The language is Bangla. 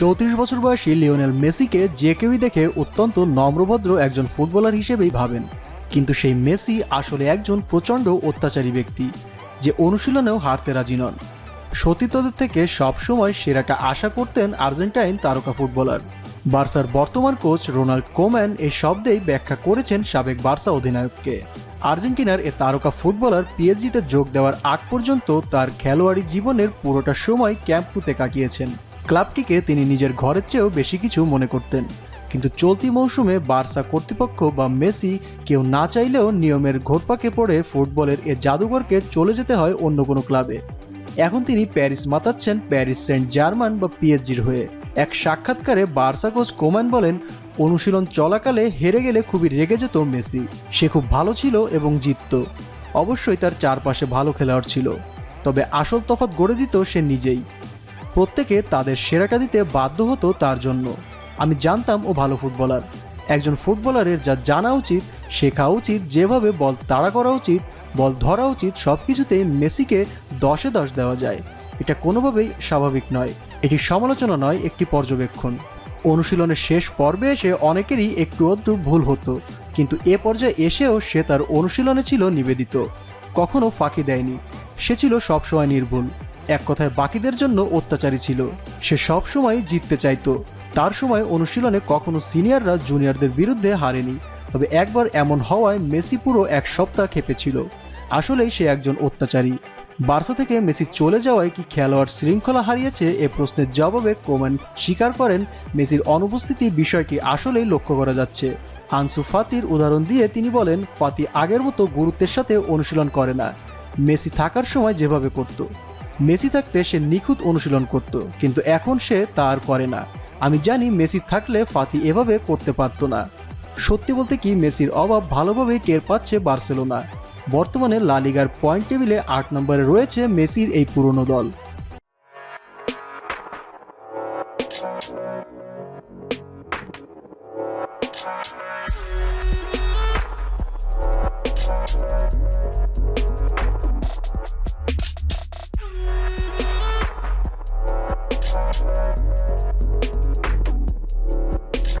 চৌত্রিশ বছর বয়সী লিওনেল মেসিকে যে কেউই দেখে অত্যন্ত নম্রভদ্র একজন ফুটবলার হিসেবেই ভাবেন। কিন্তু সেই মেসি আসলে একজন প্রচণ্ড অত্যাচারী ব্যক্তি, যে অনুশীলনেও হারতে রাজি নন। সতীর্থদের থেকে সবসময় সেরাটা আশা করতেন আর্জেন্টাইন তারকা ফুটবলার। বার্সার বর্তমান কোচ রোনাল্ড কোম্যান এই শব্দেই ব্যাখ্যা করেছেন সাবেক বার্সা অধিনায়ককে। আর্জেন্টিনার এ তারকা ফুটবলার পিএসজিতে যোগ দেওয়ার আগ পর্যন্ত তার খেলোয়াড়ি জীবনের পুরোটা সময় ক্যাম্পুতে কাটিয়েছেন। ক্লাবটিকে তিনি নিজের ঘরের চেয়েও বেশি কিছু মনে করতেন। কিন্তু চলতি মৌসুমে বার্সা কর্তৃপক্ষ বা মেসি কেউ না চাইলেও নিয়মের ঘোরপাকে পড়ে ফুটবলের এ জাদুঘরকে চলে যেতে হয় অন্য কোনো ক্লাবে। এখন তিনি প্যারিস মাতাচ্ছেন প্যারিস সেন্ট জার্মান বা পিএসজির হয়ে। এক সাক্ষাৎকারে বার্সা কোচ কোম্যান বলেন, অনুশীলন চলাকালে হেরে গেলে খুবই রেগে যেত মেসি। সে খুব ভালো ছিল এবং জিতত। অবশ্যই তার চারপাশে ভালো খেলোয়াড় ছিল। তবে আসল তফাৎ গড়ে দিত সে নিজেই। প্রত্যেকে তাদের সেরাটা দিতে বাধ্য হতো তার জন্য। আমি জানতাম ও ভালো ফুটবলার। একজন ফুটবলারের যা জানা উচিত, শেখা উচিত, যেভাবে বল তাড়া করা উচিত, বল ধরা উচিত সব কিছুতেই মেসিকে দশে দশ দেওয়া যায়। এটা কোনোভাবেই স্বাভাবিক নয়। এটি সমালোচনা নয়, একটি পর্যবেক্ষণ। অনুশীলনের শেষ পর্বে এসে অনেকেরই একটু অদ্রু ভুল হতো। কিন্তু এ পর্যায়ে এসেও সে তার অনুশীলনে ছিল নিবেদিত। কখনো ফাঁকি দেয়নি। সে ছিল সবসময় নির্ভুল। এক কথায় বাকিদের জন্য অত্যাচারী ছিল। সে সবসময় জিততে চাইতো। তার সময় অনুশীলনে কখনো সিনিয়ররা জুনিয়রদের বিরুদ্ধে হারেনি। তবে একবার এমন হওয়ায় মেসি পুরো এক সপ্তাহ খেপেছিল। আসলেই সে একজন অত্যাচারী। বার্সা থেকে মেসি চলে যাওয়ায় কি খেলোয়াড় শৃঙ্খলা হারিয়েছে এ প্রশ্নের জবাবে কোমান স্বীকার করেন, মেসির অনুপস্থিতি বিষয়টি আসলেই লক্ষ্য করা যাচ্ছে। আনসু ফাতির উদাহরণ দিয়ে তিনি বলেন ফাতি আগের মতো গুরুত্বের সাথে অনুশীলন করে না। মেসি থাকার সময় যেভাবে করত। মেসি থাকতে সে নিখুঁত অনুশীলন করত, কিন্তু এখন সে তা আর করে না। আমি জানি মেসি থাকলে ফাতি এভাবে করতে পারতো না। সত্যি বলতে কি, মেসির অভাব ভালোভাবেই টের পাচ্ছে বার্সেলোনা। বর্তমানে লা লিগার পয়েন্ট টেবিলে আট নম্বরে রয়েছে মেসির এই পুরনো দল।